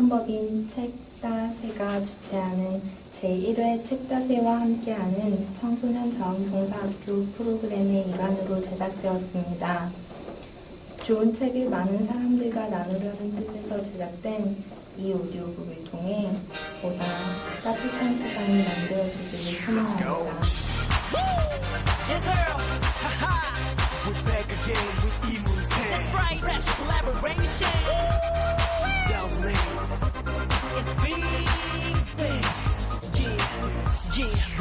출판법인 책다새가 주최하는 제1회 책다새와 함께하는 청소년 자원봉사학교 프로그램의 일환으로 제작되었습니다. 좋은 책을 많은 사람들과 나누려는 뜻에서 제작된 이 오디오북을 통해 보다 따뜻한 시간이 만들어지기를 소망합니다.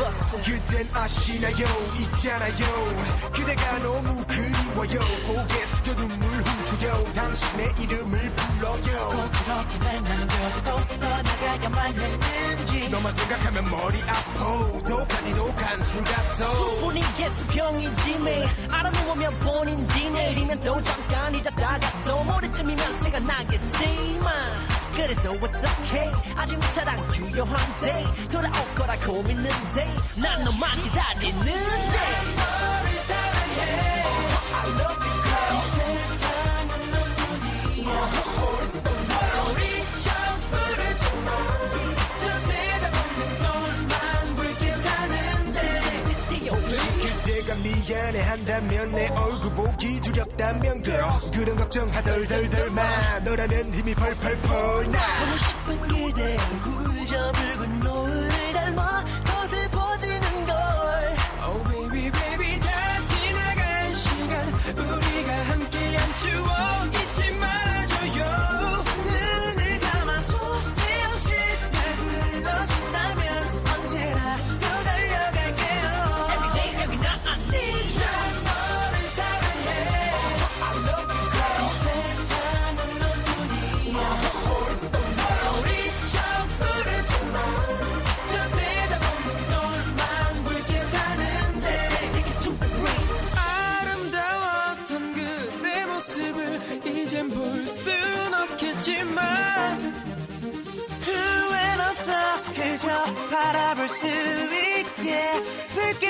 It. 그댄 아시나요? 있잖아요. 그대가 너무 그리워요. 고개 숙여 눈물 훔쳐요. 당신의 이름을 불러요. 꼭 그렇게 날 남겨두고 떠나가야만 했는지. 너만 생각하면 머리 아파 독하디 독한 술 같아. 분이 예수병이지 매 알아놓으면 본인지 내일이면 또 잠깐 잊었다가 또 모레쯤이면 생각나겠지만 그래도 it's okay. 아직 내 사랑 유효한데 돌아올 거라고 믿는데 난 너만 기다리는데. I love you girl. 이 세상은 너뿐이야 미안해 한다면 내 얼굴 보기 두렵다면 girl. 그런 걱정 하덜덜덜 마 너라면 힘이 펄펄펄 나. 보고 싶은 그대 얼굴 저 붉은 노을을 닮아 더 슬퍼지는 걸. Oh baby baby 다 지나간 시간. 우리가 함께한 추억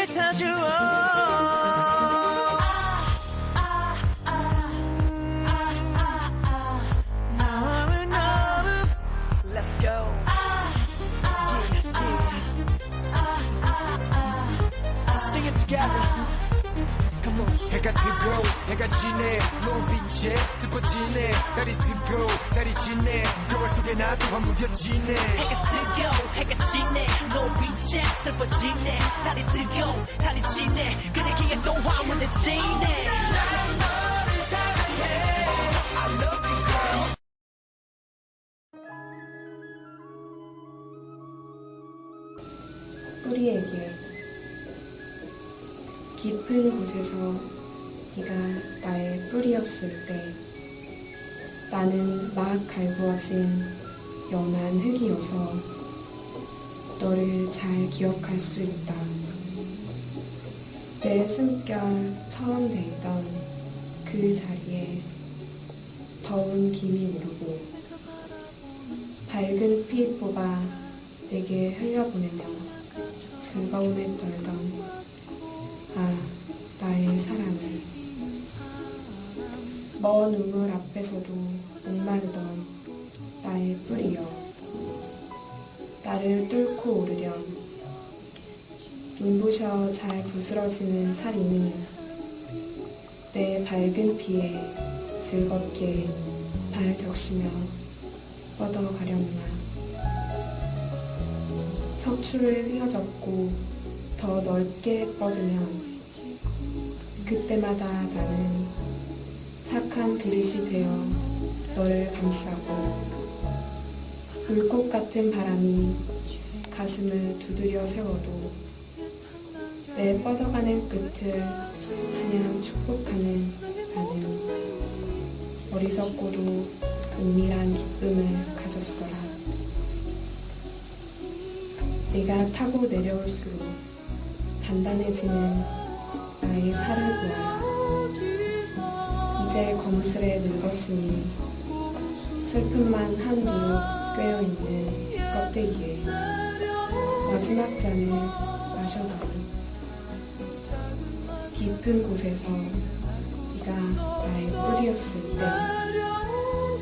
불빛켜주어 너무 너무 Let's go. Yeah, yeah. Sing it together. Come on. 해가 뜨고 해가 지네 노빛에 슬퍼지네 달이 뜨고 달이 지네 세월 속에 나도 허무겨지네 해가 뜨고 해가 지네 노빛에 슬퍼지네 달이 뿌리의 길 깊은 곳에서 네가 나의 뿌리였을 때 나는 막 갈구어진 연한 흙이어서 너를 잘 기억할 수 있다. 내 숨결 처음 댔던 그 자리에 더운 김이 오르고 밝은 피 뽑아 내게 흘려보내며 즐거움에 떨던 아 나의 사랑을. 먼 우물 앞에서도 목마르던 나의 뿌리여. 나를 뚫고 오르렴 눈부셔 잘 부스러지는 살이니 내 밝은 피에 즐겁게 발 적시며 뻗어가려무나? 척추를 휘어잡고 더 넓게 뻗으면 그때마다 나는 착한 그릇이 되어 너를 감싸고 불꽃 같은 바람이 가슴을 두드려 세워도 내 뻗어가는 끝을 하냥 축복하는 나는 어리석고도 은밀한 기쁨을 가졌어라. 내가 타고 내려올수록 단단해지는 나의 살을 보아라. 이제 검술에 늙었으니 슬픔만 한 그릇 꿰어있는 껍데기에 마지막 잔을 마셔다오. 깊은 곳에서 네가 나의 뿌리였을 때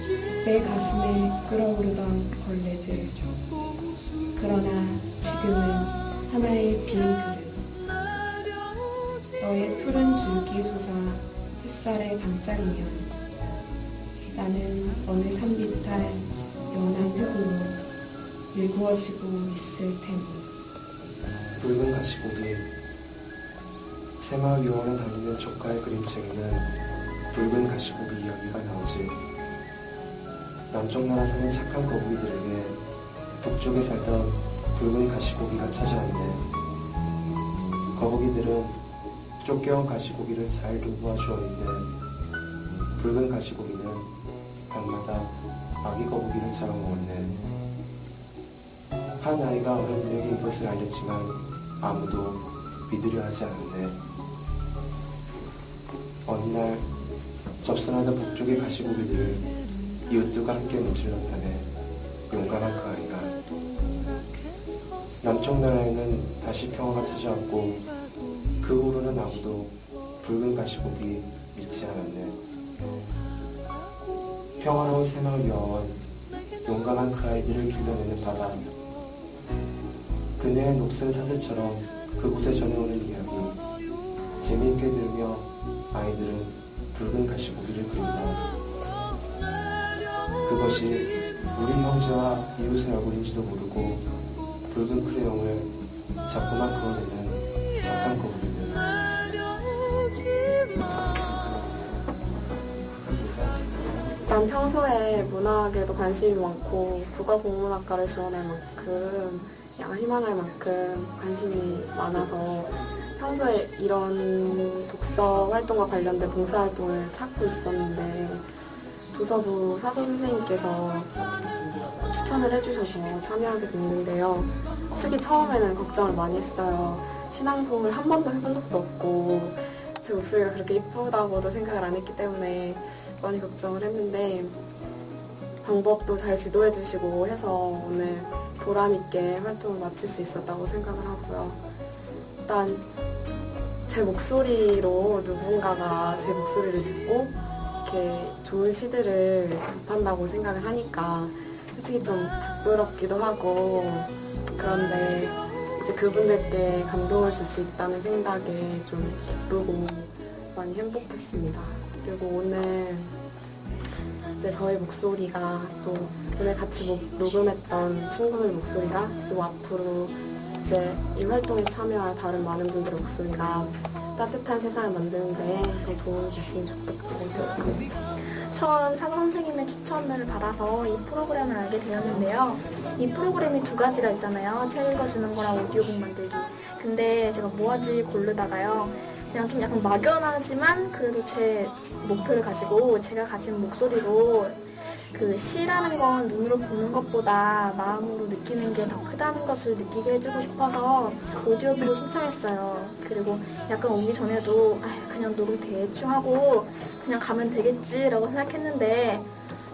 그때 가슴에 끓어오르던 벌레들. 그러나 지금은 하나의 빈 그릇. 너의 푸른 줄기 솟아 햇살에 반짝이면 나는 어느 산비탈 연한 흙으로 일구어지고 있을 테니. 붉은 가시고기 새마을 요원에 다니는 조카의 그림책에는 붉은 가시고기 이야기가 나오지. 남쪽 나라 사는 착한 거북이들에게 북쪽에 살던 붉은 가시고기가 찾아왔네. 거북이들은 쫓겨온 가시고기를 잘 돌보아 주었는데 붉은 가시고기는 밤마다 아기 거북이를 잡아먹었네. 한 아이가 어른들에게 이것을 알렸지만 아무도 믿으려 하지 않는데 어느 날 접선하던 북쪽의 가시고기들을 이웃들과 함께 문질렀다네. 용감한 그 아이가. 남쪽 나라에는 다시 평화가 찾아왔고 그 후로는 아무도 붉은 가시고기 믿지 않았네. 평화로운 새마을 여원 용감한 그 아이들을 길러내는 바다 그네의 녹슨 사슬처럼 그곳에 전해오는 이야기 재미있게 들으며 아이들은 붉은 가시고기를 그린다. 그것이 우리 형제와 이웃의 얼굴인지도 모르고 붉은 크레용을 자꾸만 그어내는 착한 거북이들 난 평소에 문학에도 관심이 많고 국어 국문학과를 지원할 만큼 희망할 만큼 관심이 많아서 평소에 이런 독서 활동과 관련된 봉사 활동을 찾고 있었는데 도서부 사서 선생님께서 추천을 해주셔서 참여하게 됐는데요. 솔직히 처음에는 걱정을 많이 했어요. 신앙송을 한 번도 해본 적도 없고 제 목소리가 그렇게 이쁘다고도 생각을 안 했기 때문에 많이 걱정을 했는데 방법도 잘 지도해 주시고 해서 오늘 보람 있게 활동을 마칠 수 있었다고 생각을 하고요. 일단 제 목소리로 누군가가 제 목소리를 듣고 이렇게 좋은 시들을 접한다고 생각을 하니까 솔직히 좀 부끄럽기도 하고 그런데 이제 그분들께 감동을 줄 수 있다는 생각에 좀 기쁘고 많이 행복했습니다. 그리고 오늘 이제 저의 목소리가 또 오늘 같이 목- 녹음했던 친구들 목소리가 또 앞으로 이제 이 활동에 참여할 다른 많은 분들의 목소리가 따뜻한 세상을 만드는데 더 도움이 됐으면 좋겠다고 생각합니다. 처음 사서 선생님의 추천을 받아서 이 프로그램을 알게 되었는데요. 이 프로그램이 두 가지가 있잖아요. 책 읽어주는 거랑 오디오북 만들기. 근데 제가 뭐 하지 고르다가요. 그냥 좀 약간 막연하지만 그래도 제 목표를 가지고 제가 가진 목소리로 그 시라는 건 눈으로 보는 것보다 마음으로 느끼는 게 더 크다는 것을 느끼게 해주고 싶어서 오디오북을 신청했어요. 그리고 약간 오기 전에도 아 그냥 녹음 대충 하고 그냥 가면 되겠지라고 생각했는데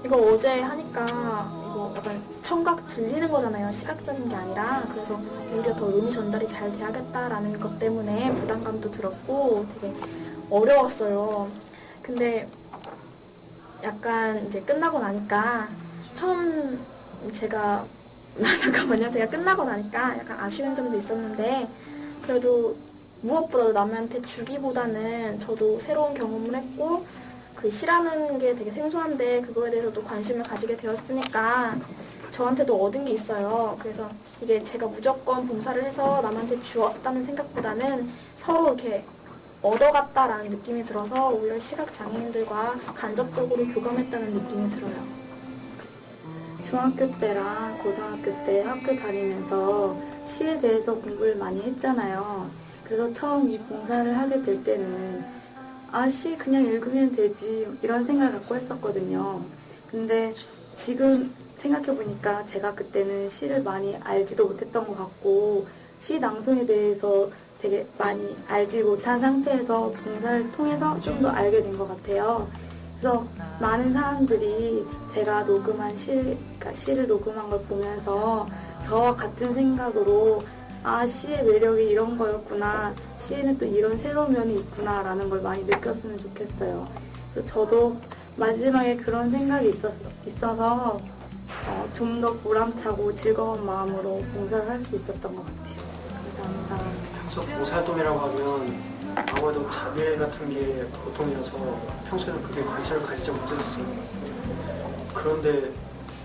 이거 어제 하니까 약간 청각 들리는 거잖아요. 시각적인 게 아니라 그래서 오히려 더 음이 전달이 잘 돼야겠다라는 것 때문에 부담감도 들었고 되게 어려웠어요. 근데 약간 이제 끝나고 나니까 처음 제가 나 잠깐만요. 제가 끝나고 나니까 약간 아쉬운 점도 있었는데 그래도 무엇보다도 남한테 주기보다는 저도 새로운 경험을 했고 그 시라는 게 되게 생소한데 그거에 대해서도 관심을 가지게 되었으니까 저한테도 얻은 게 있어요. 그래서 이게 제가 무조건 봉사를 해서 남한테 주었다는 생각보다는 서로 이렇게 얻어갔다라는 느낌이 들어서 오히려 시각 장애인들과 간접적으로 교감했다는 느낌이 들어요. 중학교 때랑 고등학교 때 학교 다니면서 시에 대해서 공부를 많이 했잖아요. 그래서 처음 이 봉사를 하게 될 때는 아, 시 그냥 읽으면 되지 이런 생각을 갖고 했었거든요. 근데 지금 생각해보니까 제가 그때는 시를 많이 알지도 못했던 것 같고 시 낭송에 대해서 되게 많이 알지 못한 상태에서 봉사를 통해서 좀 더 알게 된 것 같아요. 그래서 많은 사람들이 제가 녹음한 시, 그러니까 시를 녹음한 걸 보면서 저와 같은 생각으로 아 시의 매력이 이런 거였구나 시에는 또 이런 새로운 면이 있구나라는 걸 많이 느꼈으면 좋겠어요. 저도 마지막에 그런 생각이 있었, 있어서 어, 좀 더 보람차고 즐거운 마음으로 봉사를 할 수 있었던 것 같아요. 감사합니다. 평소 봉사활동이라고 하면 아무래도 자bil 같은 게 보통이어서 평소에는 그게 관심을 가지지 못했어요. 그런데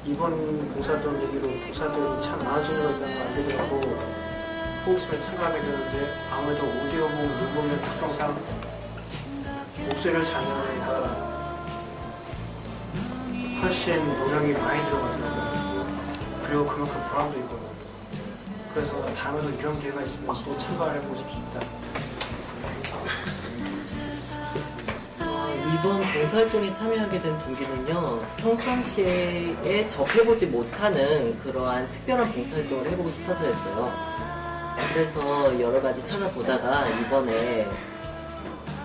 이번 봉사활동 얘기로 봉사활동이 참 많아지는 걸 알게 되고 호흡심에 참가하게 되는데 아무래도 오디오북 녹음의 특성상 목소리를 잘 내니까 훨씬 노력이 많이 들어가더라고요. 그리고 그만큼 보람도 있고 그래서 다음에도 이런 기회가 있으면 또 참가를 해보고 싶습니다. 어, 이번 봉사활동에 참여하게 된 동기는요, 평상시에 접해보지 못하는 그러한 특별한 봉사활동을 해보고 싶어서였어요. 그래서 여러 가지 찾아보다가 이번에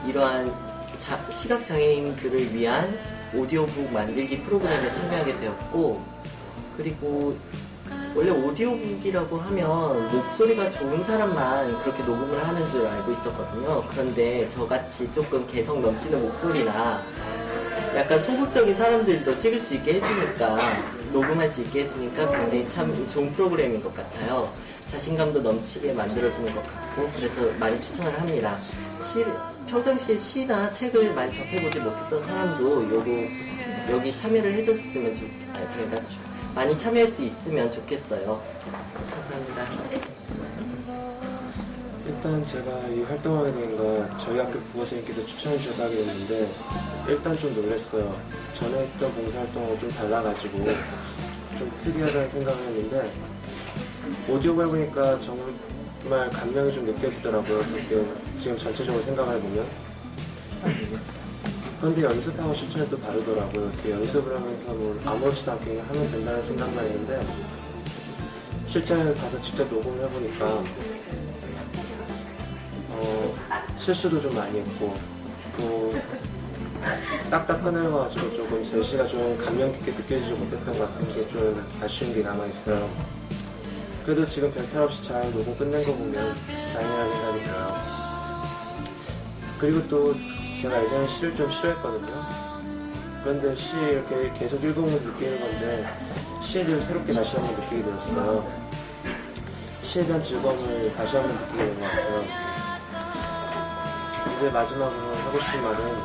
이러한 자- 시각장애인들을 위한 오디오북 만들기 프로그램에 참여하게 되었고, 그리고 원래 오디오북이라고 하면 목소리가 좋은 사람만 그렇게 녹음을 하는 줄 알고 있었거든요. 그런데 저같이 조금 개성 넘치는 목소리나 약간 소극적인 사람들도 찍을 수 있게 해주니까 녹음할 수 있게 해주니까 굉장히 참 좋은 프로그램인 것 같아요. 자신감도 넘치게 만들어주는 것 같고 그래서 많이 추천을 합니다. 시, 평상시에 시나 책을 많이 접해보지 못했던 사람도 요거 여기 참여를 해줬으면 좋, 아니, 그러니까 많이 참여할 수 있으면 좋겠어요. 감사합니다. 일단 제가 이 활동하게 된 건 저희 학교 국어선생님께서 추천해 주셔서 하게 됐는데 일단 좀 놀랐어요. 전에 했던 봉사활동하고 좀 달라가지고 좀 특이하다는 생각을 했는데 오디오를 보니까 정말 감명이 좀 느껴지더라고요. 그렇게 지금 전체적으로 생각을 해보면 그런데 연습하고 실천이 또 다르더라고요. 이렇게 연습을 하면서 뭐 아무렇지도 않게 하면 된다는 생각만 했는데 실전에 가서 직접 녹음을 해보니까 어, 실수도 좀 많이 했고 또 딱딱 끊어가지고 조금 제시가 좀 감명 깊게 느껴지지 못했던 것 같은 게 좀 아쉬운 게 남아있어요. 그래도 지금 별탈 없이 잘 녹음 끝낸 거 보면 다행이라는 생각이 들어요. 그리고 또 제가 예전에 시를 좀 싫어했거든요. 그런데 시 이렇게 계속 읽어보면서 느끼는 건데 시에 대해서 새롭게 다시 한번 느끼게 되었어요. 시에 대한 즐거움을 다시 한번 느끼게 된 것 같아요. 이제 마지막으로 하고 싶은 말은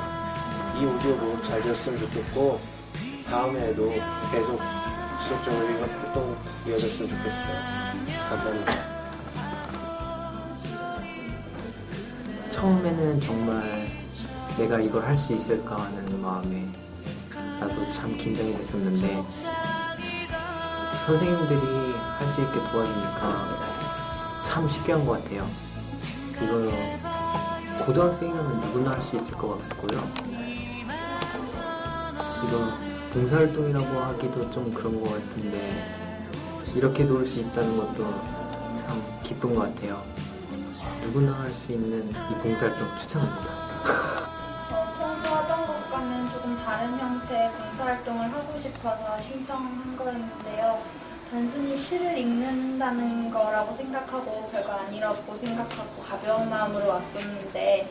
이 오디오북 잘 되었으면 좋겠고 다음에도 계속 지속적으로 이 활동 이어졌으면 좋겠어요. 감사합니다. 처음에는 정말 내가 이걸 할 수 있을까 하는 마음에 나도 참 긴장이 됐었는데 선생님들이 할 수 있게 도와주니까 참 쉽게 한 것 같아요. 이걸 고등학생이라면 누구나 할 수 있을 것 같고요. 이거 봉사활동이라고 하기도 좀 그런 것 같은데 이렇게 도울 수 있다는 것도 참 기쁜 것 같아요. 누구나 할 수 있는 이 봉사활동 추천합니다. 어, 평소 하던 것과는 조금 다른 형태의 봉사활동을 하고 싶어서 신청한 거였는데요. 단순히 시를 읽는다는 거라고 생각하고 별거 아니라고 생각하고 가벼운 마음으로 왔었는데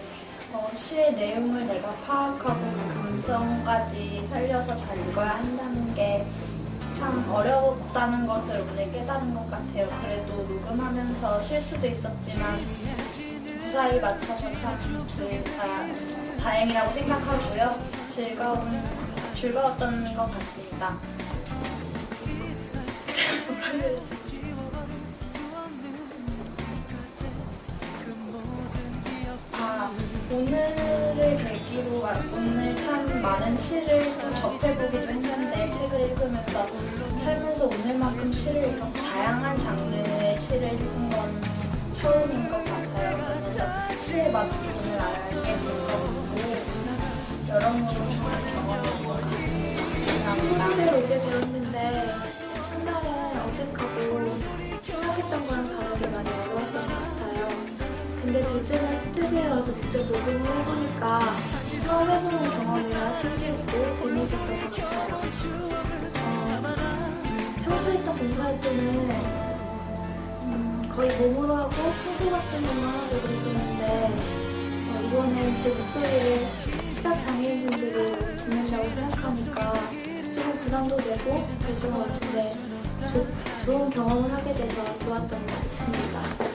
어, 시의 내용을 내가 파악하고 그 감성까지 살려서 잘 읽어야 한다는 게 참 어렵다는 것을 오늘 깨달은 것 같아요. 그래도 녹음하면서 실수도 있었지만 무사히 맞춰서 참 그, 다, 다행이라고 생각하고요. 즐거운, 즐거웠던 것 같습니다. 오늘을 계기로 와- 오늘 참 많은 시를 또 접해보기도 했는데 책을 읽으면서 살면서 오늘만큼 시를 이렇게 다양한 장르의 시를 읽은 건 처음인 것 같아요. 그러면서 시의 오늘 알게 된것 같고 여러모로 좋은 경험인 것 같습니다. 친구들 오게 되었는데 첫날은 어색하고 생각했던 거랑 다르게 많이. 근데 둘째 날 스튜디오에 와서 직접 녹음을 해보니까 처음 해보는 경험이라 신기했고 재미있었던 것 같아요. 어, 평소에 했던 봉사활동은 음, 거의 몸으로 하고 청소 같은 것만 하고 그랬었는데 어, 이번엔 제 목소리를 시각장애인분들이 듣는다고 생각하고 부담도 되고 그랬던 것 같은데 조- 좋은 경험을 하게 돼서 좋았던 것 같습니다.